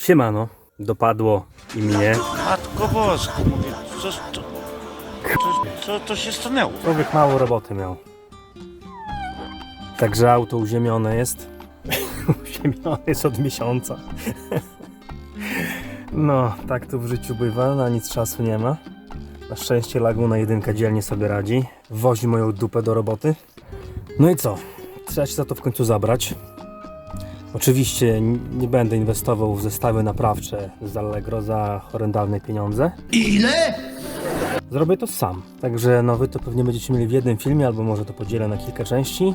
Siemano, dopadło i mnie. Matko Bosko, mówię, co, co, co, co to się stanęło? Człowiek mało roboty miał. Także auto uziemione jest. uziemione jest od miesiąca. no, tak to w życiu bywa, na nic czasu nie ma. Na szczęście Laguna jedynka dzielnie sobie radzi. Wozi moją dupę do roboty. No i co? Trzeba się za to w końcu zabrać. Oczywiście nie będę inwestował w zestawy naprawcze z Allegro za horrendalne pieniądze. Zrobię to sam. Także no wy to pewnie będziecie mieli w jednym filmie, albo może to podzielę na kilka części.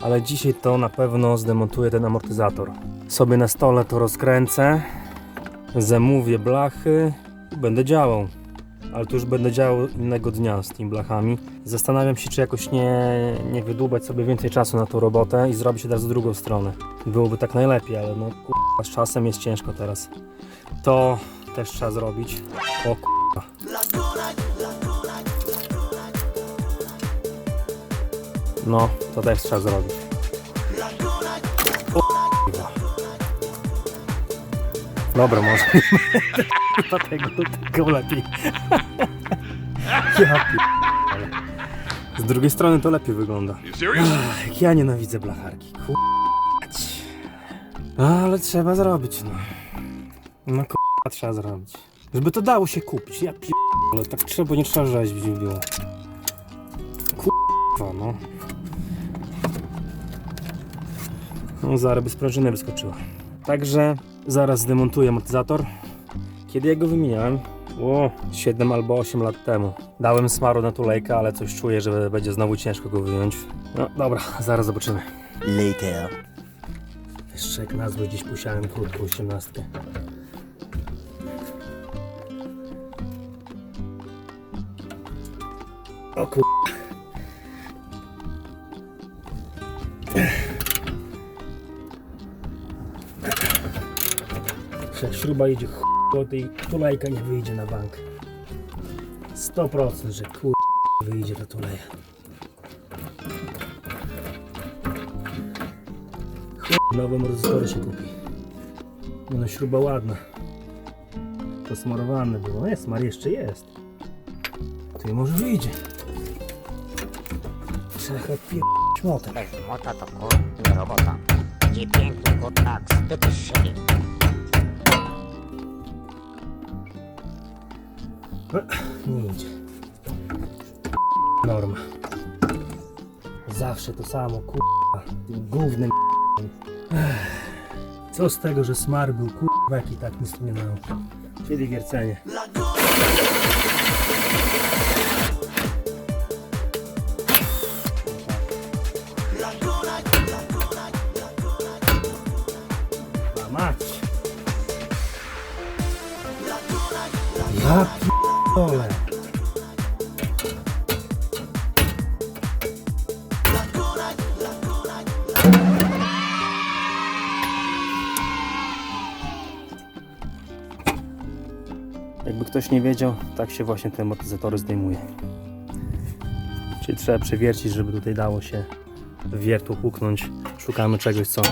Ale dzisiaj to na pewno zdemontuję ten amortyzator. Sobie na stole to rozkręcę, zamówię blachy i będę działał. Ale to już będę działał innego dnia z tymi blachami. Zastanawiam się, czy jakoś nie, nie wydłubać sobie więcej czasu na tą robotę i zrobić od razu drugą stronę. Byłoby tak najlepiej, ale no kurwa, z czasem jest ciężko teraz. To też trzeba zrobić. O kurwa. No, to też trzeba zrobić. Dobra, może. Chyba tego, tego lepiej. ja ale Z drugiej strony to lepiej wygląda. Ach, ja nienawidzę blacharki. Kurwać. Ale trzeba zrobić, no. No kurwa, trzeba zrobić. Żeby to dało się kupić. Ja pi... Ale tak trzeba, nie trzeba rzeźbić by było. Kurwa, no. No zaraz by sprężyna wyskoczyła. Także zaraz zdemontuję amortyzator. Kiedy ja go wymieniałem? O, 7 albo 8 lat temu. Dałem smaru na tulejkę, ale coś czuję, że będzie znowu ciężko go wyjąć. No dobra, zaraz zobaczymy. Later. Jeszcze jak nazwę gdzieś posiałem krótką 18. O kur... Jak śruba idzie ch... to tej tulejka nie wyjdzie na bank. 100% że kur... wyjdzie ta tuleja. Nowe amortyzatory się kupi. No, no śruba ładna. To smarowane było. Nie, smar jeszcze jest. I może wyjdzie. Trzeba pier... motem. Bez mota to kur... nie robota. Ci piękny kurczak, spytysz się Nie idzie. Norma. Zawsze to samo, kurwa. Ech. Co z tego, że smar był kurwa, jak i tak nic nie mało. Czyli wiercenie. Mać. Ja p***ole. Jakby ktoś nie wiedział, tak się właśnie te amortyzatory zdejmuje. Czyli trzeba przewiercić, żeby tutaj dało się wiertło puknąć. Szukamy czegoś, co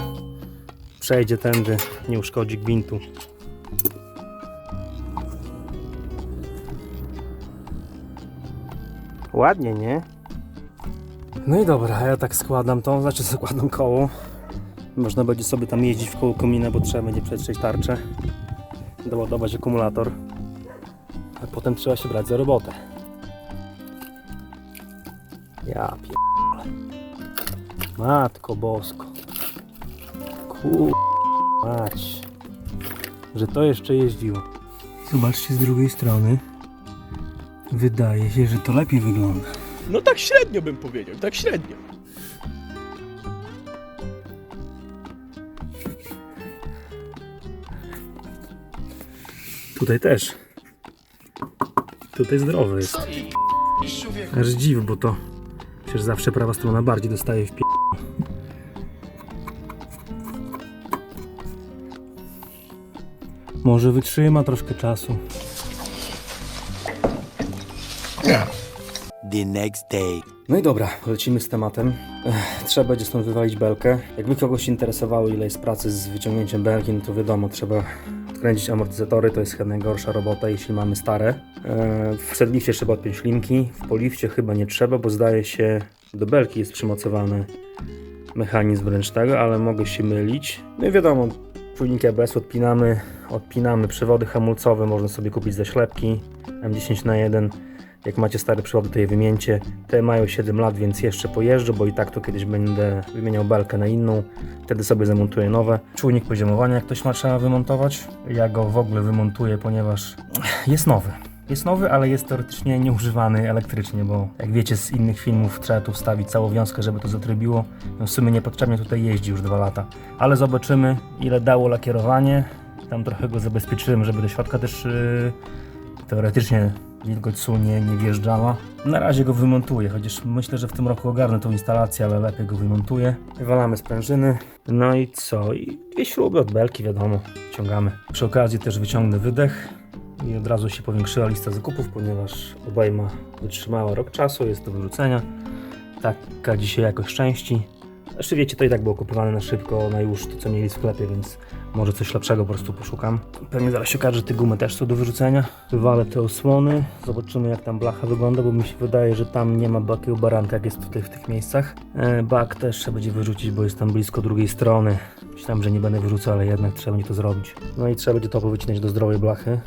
przejdzie tędy, nie uszkodzi gwintu. Ładnie, nie? No i dobra, ja tak składam to, znaczy zakładam koło. Można będzie sobie tam jeździć w koło komina, bo trzeba będzie przetrzeć tarczę, doładować akumulator, a potem trzeba się brać za robotę. Ja pierdolę. Matko bosko. Kur... Mać. Że to jeszcze jeździło. Zobaczcie z drugiej strony. Wydaje się, że to lepiej wygląda. No tak średnio bym powiedział, tak średnio. Tutaj też. Tutaj zdrowy jest. Aż dziw, bo to przecież zawsze prawa strona bardziej dostaje w pie... Może wytrzyma troszkę czasu. The next day. No i dobra, lecimy z tematem. Ech, trzeba będzie stąd wywalić belkę. Jakby kogoś interesowało, ile jest pracy z wyciągnięciem belki, no to wiadomo, trzeba wkręcić amortyzatory to jest chyba najgorsza robota, jeśli mamy stare. E, w sedlifcie trzeba odpiąć linki, w polifcie chyba nie trzeba, bo zdaje się do belki jest przymocowany mechanizm ręcznego, ale mogę się mylić. No i wiadomo, czujniki ABS odpinamy, odpinamy przewody hamulcowe, można sobie kupić ze ślepki M10 na 1 jak macie stare przewody, to je wymieńcie. Te mają 7 lat, więc jeszcze pojeżdżę, bo i tak to kiedyś będę wymieniał belkę na inną. Wtedy sobie zamontuję nowe. Czujnik poziomowania, jak ktoś ma, trzeba wymontować. Ja go w ogóle wymontuję, ponieważ jest nowy. Jest nowy, ale jest teoretycznie nieużywany elektrycznie, bo jak wiecie z innych filmów trzeba tu wstawić całą wiązkę, żeby to zatrybiło. No w sumie niepotrzebnie tutaj jeździ już dwa lata. Ale zobaczymy ile dało lakierowanie. Tam trochę go zabezpieczyłem, żeby do środka też yy, teoretycznie wilgoć sól nie, nie wjeżdżała. Na razie go wymontuję, chociaż myślę, że w tym roku ogarnę tą instalację, ale lepiej go wymontuję. Wywalamy sprężyny. No i co? I dwie śruby od belki, wiadomo, ciągamy. Przy okazji też wyciągnę wydech i od razu się powiększyła lista zakupów, ponieważ obejma wytrzymała rok czasu, jest do wyrzucenia. Taka dzisiaj jakość części. Zresztą wiecie, to i tak było kupowane na szybko, na już to co mieli w sklepie, więc może coś lepszego po prostu poszukam. Pewnie zaraz się okaże, że te gumy też są do wyrzucenia. Wywalę te osłony, zobaczymy jak tam blacha wygląda, bo mi się wydaje, że tam nie ma bakiego baranka, jak jest tutaj w tych miejscach. E, bak też trzeba będzie wyrzucić, bo jest tam blisko drugiej strony. Myślałem, że nie będę wyrzucał, ale jednak trzeba będzie to zrobić. No i trzeba będzie to wycinać do zdrowej blachy.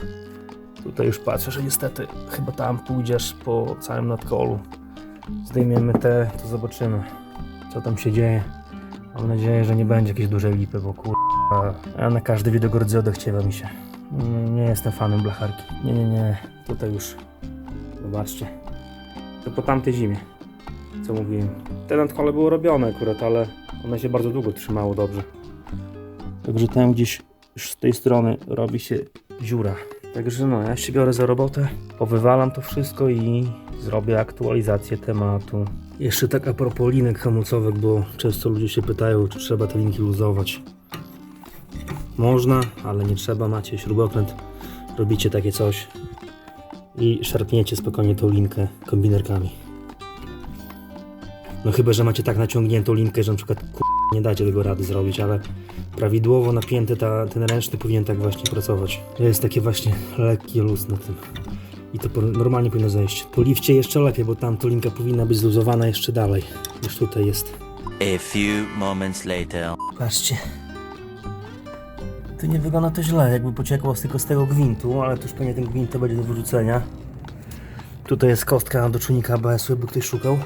Tutaj już patrzę, że niestety chyba tam pójdziesz po całym nadkolu. Zdejmiemy te, to zobaczymy, co tam się dzieje. Mam nadzieję, że nie będzie jakiejś dużej lipy, bo kur... A na każdy widok rdzy odechciewa mi się. Nie, nie jestem fanem blacharki. Nie, nie, nie. Tutaj już. Zobaczcie. To po tamtej zimie. Co mówiłem. Te nadkole było robione akurat, ale one się bardzo długo trzymało dobrze. Także tam gdzieś już z tej strony robi się dziura. Także no, ja się biorę za robotę, powywalam to wszystko i zrobię aktualizację tematu. Jeszcze tak a propos linek hamulcowych, bo często ludzie się pytają, czy trzeba te linki luzować. Można, ale nie trzeba. Macie śrubokręt, robicie takie coś i szarpniecie spokojnie tą linkę kombinerkami. No chyba, że macie tak naciągniętą linkę, że na przykład nie dacie tego rady zrobić, ale prawidłowo napięty ta, ten ręczny powinien tak właśnie pracować. Jest takie właśnie lekkie luz na tym. I to normalnie powinno zejść. Po lifcie jeszcze lepiej, bo tam to linka powinna być zluzowana jeszcze dalej niż tutaj jest. A few moments later. Patrzcie. Tu nie wygląda to źle, jakby pociekło tylko z tego gwintu, ale to już pewnie ten gwint to będzie do wyrzucenia. Tutaj jest kostka do czujnika ABS-u, ktoś szukał.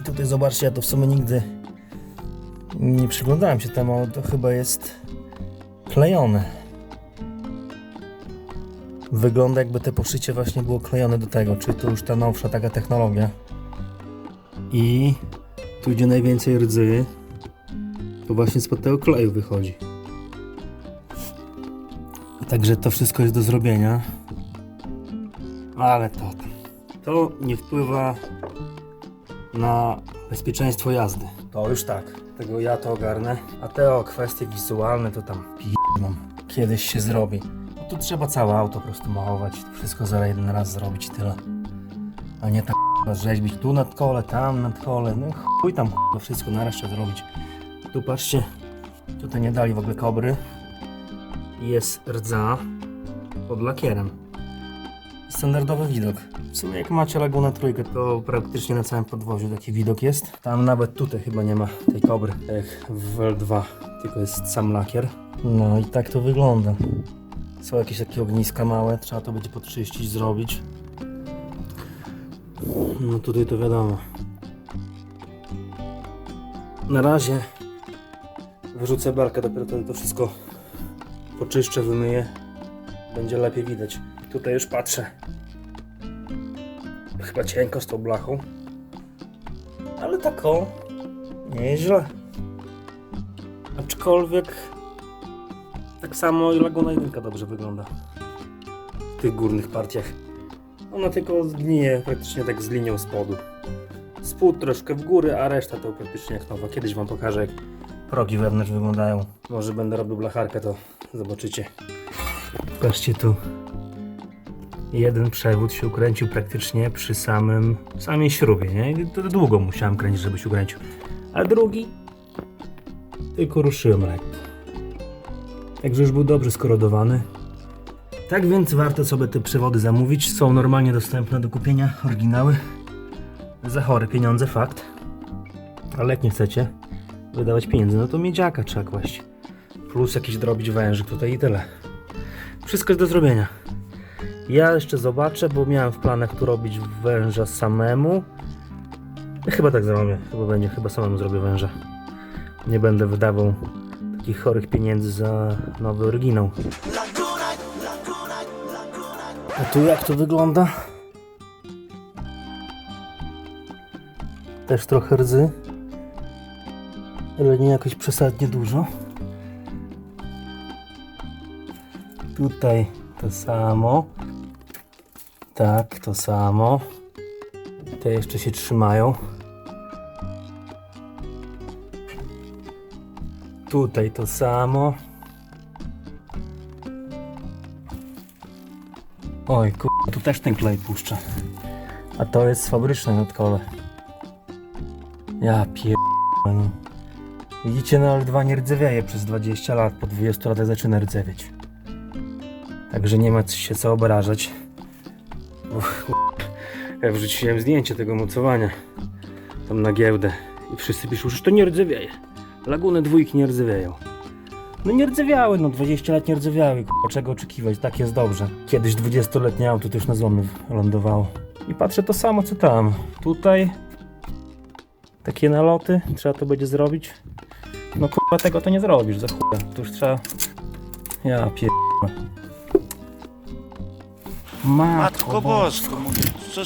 I tutaj zobaczcie, ja to w sumie nigdy nie przyglądałem się temu, ale to chyba jest klejone. Wygląda jakby te poszycie właśnie było klejone do tego, czyli to już ta nowsza taka technologia. I tu gdzie najwięcej rdzy, to właśnie spod tego kleju wychodzi. Także to wszystko jest do zrobienia. Ale to, to nie wpływa na bezpieczeństwo jazdy. To już tak, tego ja to ogarnę. A te o kwestie wizualne to tam. Kiedyś się zrobi. Tu trzeba całe auto po prostu malować. To wszystko za jeden raz zrobić tyle. A nie tam rzeźbić tu nad kole, tam nad kole. No chuj tam to wszystko trzeba zrobić. Tu patrzcie, tutaj nie dali w ogóle kobry. Jest rdza pod lakierem. Standardowy widok. W sumie jak macie Laguna trójkę, to praktycznie na całym podwoziu taki widok jest. Tam nawet tutaj chyba nie ma tej kobry, jak w L2, tylko jest sam lakier. No i tak to wygląda. Są jakieś takie ogniska małe, trzeba to będzie podczyścić, zrobić. No tutaj to wiadomo. Na razie wyrzucę belkę, dopiero wtedy to wszystko poczyszczę, wymyję. Będzie lepiej widać. Tutaj już patrzę. Chyba cienko z tą blachą. Ale tak o, nie jest źle. Aczkolwiek tak samo Laguna 1 dobrze wygląda. W tych górnych partiach. Ona tylko zgnije praktycznie tak z linią spodu. Spód troszkę w górę, a reszta to praktycznie jak nowa. Kiedyś wam pokażę jak progi wewnątrz wyglądają. Może będę robił blacharkę, to zobaczycie. Patrzcie tu. Jeden przewód się ukręcił praktycznie przy samym samej śrubie, nie? Długo musiałem kręcić, żeby się ukręcił. A drugi tylko ruszyłem lekko. Także już był dobrze skorodowany. Tak więc warto sobie te przewody zamówić. Są normalnie dostępne do kupienia, oryginały. Za chore pieniądze, fakt. Ale jak nie chcecie wydawać pieniędzy, no to miedziaka trzeba kłaść. Plus jakiś drobić wężyk tutaj i tyle. Wszystko jest do zrobienia. Ja jeszcze zobaczę, bo miałem w planach tu robić węża samemu. Chyba tak zrobię. Chyba będzie, chyba samemu zrobię węża. Nie będę wydawał takich chorych pieniędzy za nowy oryginał. A tu jak to wygląda? Też trochę rdzy. Ale nie jakoś przesadnie dużo. Tutaj to samo. Tak, to samo. Te jeszcze się trzymają. Tutaj to samo. Oj, kur... tu też ten klej puszcza. A to jest fabryczne nadkole. Ja pier... no. Widzicie, no ale dwa nie rdzewieje przez 20 lat. Po 20 latach zaczyna rdzewieć. Także nie ma się co obrażać. Uff, ja wrzuciłem zdjęcie tego mocowania tam na giełdę i wszyscy piszą, że to nie rdzewieje. Laguny dwójki nie rdzewieją. No nie rdzewiały, no 20 lat nie rdzewiały, k***a, czego oczekiwać, tak jest dobrze. Kiedyś 20-letnie auto też na złomie lądowało. I patrzę to samo co tam. Tutaj takie naloty, trzeba to będzie zrobić. No kurwa tego to nie zrobisz za chuja. To już trzeba... Ja pier... Matko Bosko, mówię, co,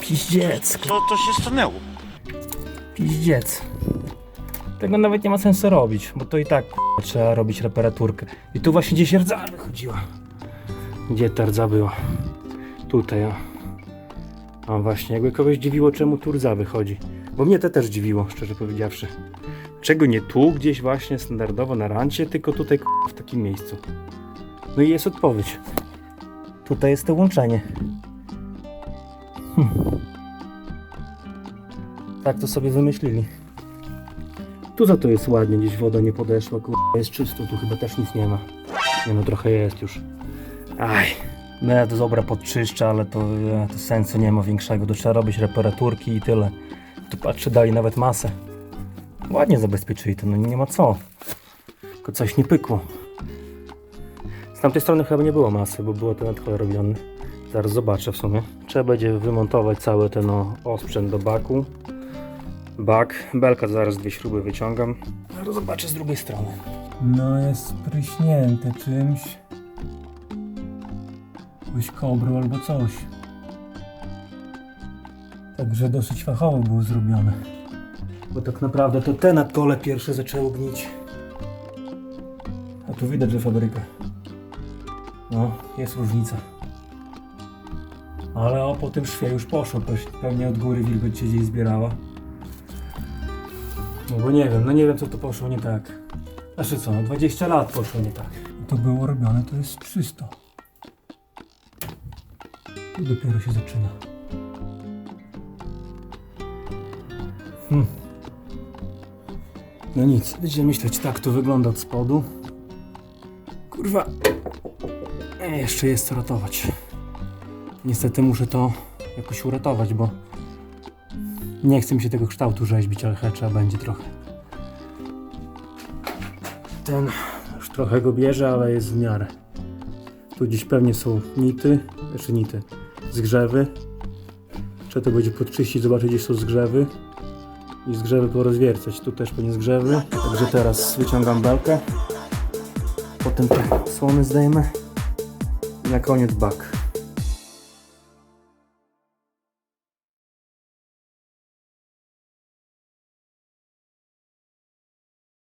Piździec, co to się stanęło? piździec. Tego nawet nie ma sensu robić, bo to i tak k***a, trzeba robić reparaturkę. I tu właśnie gdzieś rdza wychodziła. Gdzie ta rdza była? Tutaj, o. O właśnie, jakby kogoś dziwiło, czemu tu rdza wychodzi. Bo mnie to też dziwiło, szczerze powiedziawszy. Czego nie tu, gdzieś właśnie standardowo na rancie, tylko tutaj k***a, w takim miejscu. No i jest odpowiedź. Tutaj jest to łączenie. Tak to sobie wymyślili. Tu za to jest ładnie, gdzieś woda nie podeszła, kurwa, jest czysto, tu chyba też nic nie ma. Nie no, trochę jest już. Aj, no ja to dobra podczyszczę, ale to, e, to sensu nie ma większego, to trzeba robić reparaturki i tyle. Tu patrzę, dali nawet masę. Ładnie zabezpieczyli to, no nie ma co. Tylko coś nie pykło. Z tamtej strony chyba nie było masy, bo było to nadchole robione. Zaraz zobaczę w sumie. Trzeba będzie wymontować cały ten o, osprzęt do baku. Bak. Belka zaraz dwie śruby wyciągam. No zobaczę z drugiej strony. No jest spryśnięte czymś. Jakąś kobrą albo coś. Także dosyć fachowo było zrobione. Bo tak naprawdę to te nadkole pierwsze zaczęło gnić. A tu widać, że fabryka. No, jest różnica. Ale o, po tym szwie już poszło, pe- pewnie od góry wilgoć się gdzieś zbierała. No bo nie wiem, no nie wiem co to poszło nie tak. Znaczy co, no 20 lat poszło nie tak. To było robione, to jest 300. Tu dopiero się zaczyna. Hmm. No nic, będziemy myśleć, tak to wygląda od spodu. Kurwa. E, jeszcze jest co ratować. Niestety muszę to jakoś uratować, bo nie chcę mi się tego kształtu rzeźbić, ale chyba trzeba będzie trochę. Ten już trochę go bierze, ale jest w miarę. Tu gdzieś pewnie są nity, znaczy nity, zgrzewy. Trzeba to będzie podczyścić, zobaczyć gdzie są zgrzewy. I zgrzewy porozwiercać. Tu też pewnie zgrzewy. Także teraz wyciągam belkę. Potem te słony zdejmę. I na koniec bak.